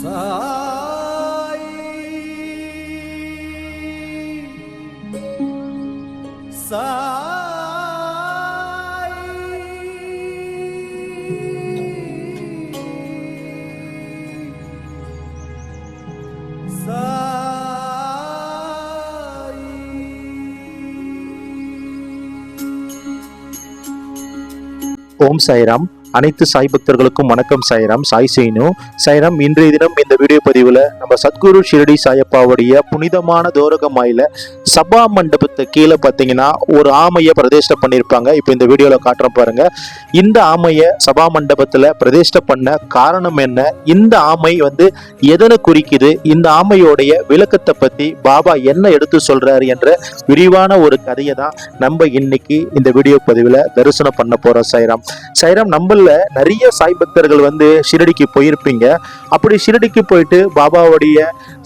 ஓம் சாய்ராம் அனைத்து சாய் பக்தர்களுக்கும் வணக்கம் சாய்ராம் சாய் சீனு. சாய்ராம் இன்றைய தினம் இந்த வீடியோ பதிவில் நம்ம சத்குரு ஷிரடி சாயப்பாவுடைய புனிதமான தோரகமாயில சபா மண்டபத்தை கீழே பார்த்தீங்கன்னா ஒரு ஆமையை பிரதிஷ்டை பண்ணியிருப்பாங்க. இப்போ இந்த வீடியோவில் காட்டுறோம் பாருங்க. இந்த ஆமையை சபா மண்டபத்தில் பிரதிஷ்டை பண்ண காரணம் என்ன? இந்த ஆமை வந்து எதனை குறிக்குது? இந்த ஆமையோடைய விளக்கத்தை பற்றி பாபா என்ன எடுத்து சொல்றாரு என்ற விரிவான ஒரு கதையை தான் நம்ம இன்னைக்கு இந்த வீடியோ பதிவில் தரிசனம் பண்ண போறோம் சைராம் சைராம் நம்மள நிறைய சாய் பக்தர்கள் வந்து ஷிரடிக்கு போயிருப்பீங்க. அப்படி ஷிரடிக்கு போயிட்டு பாபாவுடைய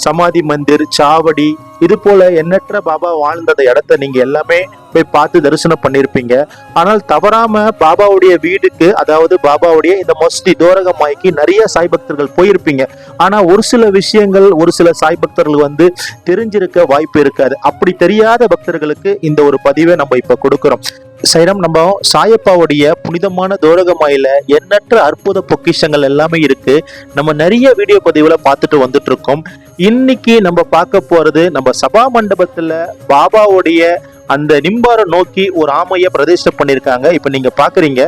சமாதி மந்திர் சாவடி இது போல எண்ணற்ற பாபா வாழ்ந்த இடத்த நீங்க எல்லாமே போய் பார்த்து தரிசனம் பண்ணியிருப்பீங்க. ஆனால் தவறாம பாபாவுடைய வீடுக்கு அதாவது பாபாவுடைய இந்த மொஸ்டி தோரகமாய்க்கு நிறைய சாய் பக்தர்கள் போயிருப்பீங்க. ஆனா ஒரு சில விஷயங்கள் ஒரு சில சாய் பக்தர்கள் வந்து தெரிஞ்சிருக்க வாய்ப்பு இருக்காது. அப்படி தெரியாத பக்தர்களுக்கு இந்த ஒரு பதிவை நம்ம இப்ப கொடுக்கிறோம். சைரம் நம்ம சாயப்பாவுடைய புனிதமான தோரகமாயில எண்ணற்ற அற்புத பொக்கிஷங்கள் எல்லாமே இருக்கு. நம்ம நிறைய வீடியோ பதிவுல பார்த்துட்டு வந்துட்டு இருக்கோம் இன்னைக்கு நம்ம பார்க்க போறது நம்ம சபா மண்டபத்துல பாபாவுடைய அந்த நிம்பாரை நோக்கி ஒரு ஆமையை பிரதிஷ்டை பண்ணியிருக்காங்க. இப்போ நீங்க பாக்குறீங்க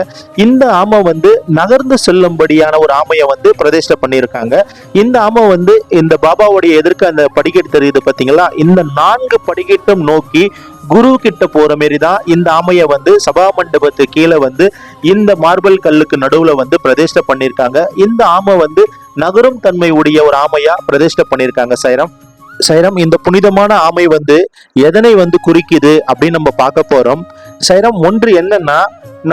இந்த ஆமை வந்து நகர்ந்து செல்லும்படியான ஒரு ஆமையை வந்து பிரதிஷ்டை பண்ணியிருக்காங்க. இந்த ஆமை வந்து இந்த பாபாவுடைய எதிர்க்க அந்த படிக்கட்டு தெரியுது பார்த்தீங்களா? இந்த நான்கு படிக்கட்டும் நோக்கி குரு கிட்ட போற மாரி தான் இந்த ஆமையை வந்து சபா மண்டபத்து கீழே வந்து இந்த மார்பல் கல்லுக்கு நடுவுல வந்து பிரதிஷ்டை பண்ணியிருக்காங்க. இந்த ஆமை வந்து நகரும் தன்மை உடைய ஒரு ஆமையா பிரதிஷ்டை பண்ணியிருக்காங்க சைரம். சைரம் இந்த புனிதமான ஆமை வந்து எதனை வந்து குறிக்குது அப்படின்னு நம்ம பார்க்க போறோம். சைரம் ஒன்று என்னன்னா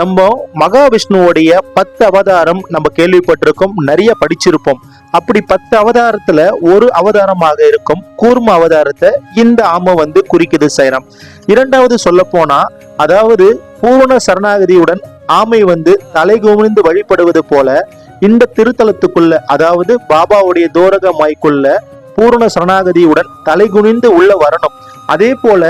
நம்ம மகாவிஷ்ணுவோடைய பத்து அவதாரம் நம்ம கேள்விப்பட்டிருக்கோம் நிறைய படிச்சிருப்போம். அப்படி பத்து அவதாரத்துல ஒரு அவதாரமாக இருக்கும் கூர்ம அவதாரத்தை இந்த ஆமை வந்து குறிக்குது சைரம். இரண்டாவது சொல்ல போனா அதாவது பூரண சரணாகதியுடன் ஆமை வந்து தலை குமிழ்ந்து வழிபடுவது போல இந்த திருத்தலத்துக்குள்ள அதாவது பாபாவுடைய தோரக மாய்க்குள்ள பூரண சரணாகதியுடன் தலை குனிந்து உள்ள வரணும். அதே போல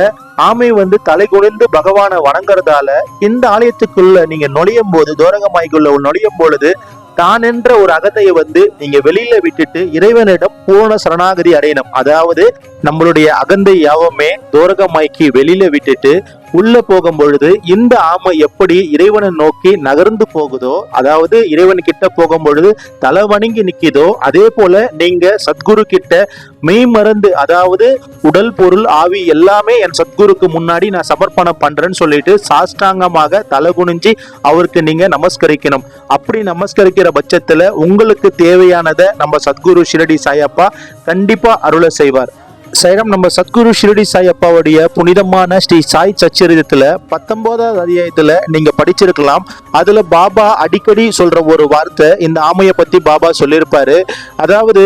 ஆமை வந்து தலை குனிந்து பகவானை வணங்குறதால இந்த ஆலயத்துக்குள்ள நீங்க நுழையும் போது தோரகமாய்க்குள்ள நுழையும் பொழுது தான் என்ற ஒரு அகத்தையை வந்து நீங்க வெளியில விட்டுட்டு இறைவனிடம் பூரண சரணாகதி அடையணும். அதாவது நம்மளுடைய அகந்தை யாவமே தோரகமாய்க்கு வெளியில விட்டுட்டு உள்ள போகும் பொழுது இந்த ஆமை எப்படி இறைவனை நோக்கி நகர்ந்து போகுதோ அதாவது இறைவன் கிட்ட போகும் பொழுது தலை வணங்கி நிக்குதோ அதே போல நீங்க சத்குரு கிட்ட மெய் மறந்து அதாவது உடல் பொருள் ஆவி எல்லாமே என் சத்குருக்கு முன்னாடி நான் சமர்ப்பணம் பண்றேன்னு சொல்லிட்டு சாஷ்டாங்கமாக தலை குனிஞ்சு அவருக்கு நீங்க நமஸ்கரிக்கணும். அப்படி நமஸ்கரிக்கிற பட்சத்துல உங்களுக்கு தேவையானதை நம்ம சத்குரு ஷிரடி சாயப்பா கண்டிப்பா அருளை செய்வார். சைரம் நம்ம சத்குரு ஷிரடி சாய் அப்பாவுடைய புனிதமான ஸ்ரீ சாய் சச்சரிதத்துல பத்தொன்பதாவது அத்தியாயத்துல நீங்க படிச்சிருக்கலாம். அதுல பாபா அடிக்கடி சொல்ற ஒரு வார்த்தை இந்த ஆமையை பத்தி பாபா சொல்லியிருப்பாரு. அதாவது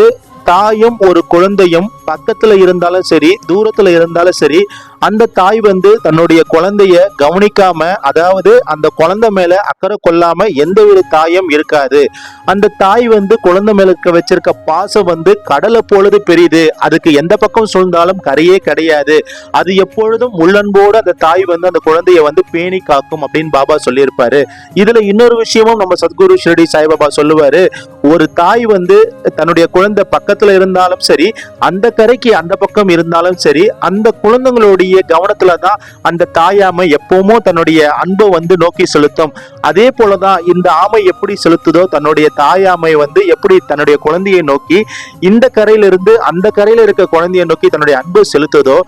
தாயும் ஒரு குழந்தையும் பக்கத்துல இருந்தாலும் சரி தூரத்துல இருந்தாலும் சரி அந்த தாய் வந்து தன்னுடைய குழந்தைய கவனிக்காம அதாவது அந்த குழந்தை மேல அக்கறை கொள்ளாம எந்த ஒரு தாயும் இருக்காது. அந்த தாய் வந்து குழந்தை மேல இருக்க வச்சிருக்க பாசம் வந்து கடலை போலது பெரியுது. அதுக்கு எந்த பக்கம் சூழ்ந்தாலும் கரையே கிடையாது. அது எப்பொழுதும் உள்ளன்போடு அந்த தாய் வந்து அந்த குழந்தைய வந்து பேணி காக்கும் அப்படின்னு பாபா சொல்லியிருப்பாரு. இதுல இன்னொரு விஷயமும் நம்ம சத்குரு ஷிரடி சாய்பாபா சொல்லுவாரு. ஒரு தாய் வந்து தன்னுடைய குழந்தை பக்கத்துல இருந்தாலும் சரி அந்த கரைக்கு அந்த பக்கம் இருந்தாலும் சரி அந்த குழந்தைங்களுடைய கவனத்துல தான் அந்த தாயாமை எப்பவுமோ தன்னுடைய அன்பை வந்து நோக்கி செலுத்தும். அதே போலதான் இந்த ஆமை எப்படி செலுத்துதோ தன்னுடைய தாயாமை வந்து எப்படி தன்னுடைய குழந்தையை நோக்கி இந்த கரையிலிருந்து அந்த கரையில இருக்க குழந்தையை நோக்கி தன்னுடைய அன்பு செலுத்துதோ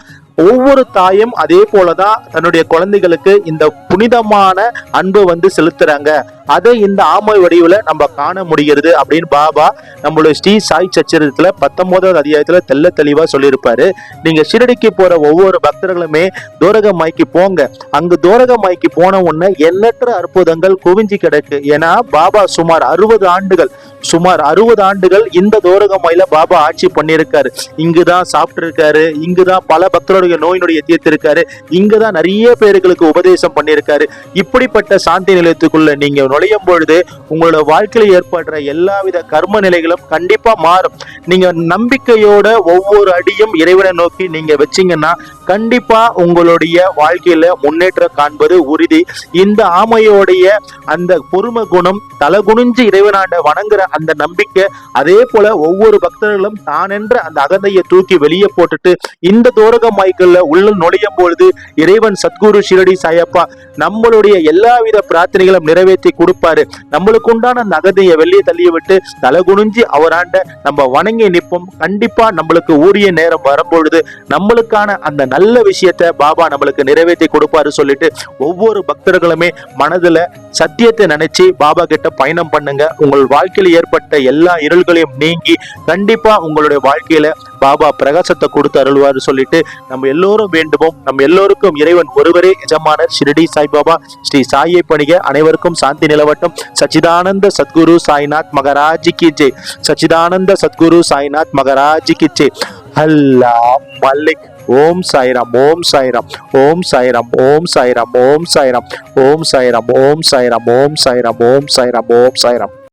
ஒவ்வொரு தாயும் அதே போலதான் தன்னுடைய குழந்தைகளுக்கு இந்த புனிதமான அன்பு வந்து செலுத்துறாங்க. அதை இந்த ஆமை வடிவில் நம்ம காண முடிகிறது அப்படின்னு பாபா நம்மளுடைய ஸ்ரீ சாய் சச்சரித்துல பத்தொன்பதாவது அதிகாரத்தில் தெல்ல தெளிவாக சொல்லியிருப்பாரு. நீங்க ஷிரடிக்கு போற ஒவ்வொரு பக்தர்களுமே தோரகமாய்க்கு போங்க. அங்கு தோரகமாய்க்கு போன உடனே எண்ணற்ற அற்புதங்கள் குவிஞ்சி கிடக்கு. ஏன்னா பாபா சுமார் அறுபது ஆண்டுகள் சுமார் அறுபது ஆண்டுகள் இந்த தோரகமாயில பாபா ஆட்சி பண்ணியிருக்காரு. இங்குதான் சாப்பிட்டு இருக்காரு இங்குதான் பல பக்தருடைய நோயினுடைய தீர்த்திருக்காரு இங்குதான் நிறைய பேர்களுக்கு உபதேசம் பண்ணியிருக்காரு. இப்படிப்பட்ட சாந்தி நிலையத்துக்குள்ள நீங்க நுழையும் பொழுது உங்களோட வாழ்க்கையில் ஏற்படுற எல்லாவித கர்ம நிலைகளும் கண்டிப்பா மாறும். நீங்க நம்பிக்கையோட ஒவ்வொரு அடியும் இறைவனை நோக்கி நீங்க வச்சீங்கன்னா கண்டிப்பா உங்களுடைய வாழ்க்கையில முன்னேற்றம் காண்பது உறுதி. இந்த ஆமையோடைய அந்த பொறுமை குணம் தலகுனிஞ்சு இறைவனாண்ட வணங்குற அந்த நம்பிக்கை அதே போல ஒவ்வொரு பக்தர்களும் தான் என்ற அந்த அகந்தையை தூக்கி வெளியே போட்டுட்டு இந்த தோரக மாய்க்கல்ல உள்ள நுழையும் பொழுது இறைவன் சத்குரு ஷிரடி சாயப்பா நம்மளுடைய எல்லாவித பிரார்த்தனைகளும் நிறைவேற்றி கொடுப்பாரு. நம்மளுக்கு உண்டான அந்த அகந்தையை வெளியே தள்ளிய விட்டு தலகுனிஞ்சு அவராண்ட நம்ம வணங்கி நிற்போம். கண்டிப்பா நம்மளுக்கு ஊரிய நேரம் வரும்பொழுது நம்மளுக்கான அந்த நல்ல விஷயத்தை பாபா நம்மளுக்கு நிறைவேற்றி கொடுப்பாரு சொல்லிட்டு ஒவ்வொரு பக்தர்களுமே மனதுல சத்தியத்தை நினைச்சு பாபா கிட்ட பயணம் பண்ணுங்க. உங்கள் வாழ்க்கையிலேயே ஏற்பட்ட எல்லா இருள்களையும் நீங்கி கண்டிப்பா உங்களுடைய வாழ்க்கையில பாபா பிரகாசத்தை கொடுத்து அருள்வார் சொல்லிட்டு நம்ம எல்லோரும் வேண்டுமோம் நம்ம எல்லோருக்கும் இறைவன் ஒருவரே எஜமானர் ஷிரடி சாய்பாபா. ஸ்ரீ சாயை பணிக அனைவருக்கும் சாந்தி நிலவட்டும். சச்சிதானந்த சத்குரு சாய்நாத் மகராஜி கி ஜெய். சச்சிதானந்த சத்குரு சாய்நாத் மகராஜி கி ஜெய். அல்லா மல்லிக் ஓம் சாய்ராம் ஓம் சாய்ராம் ஓம் சாய்ராம் ஓம் சாய்ராம் ஓம் சாய்ராம் ஓம் சாய்ராம் ஓம் சாய்ராம் ஓம் சாய்ராம் ஓம் சாய்ராம் ஓம் சாய்ராம்.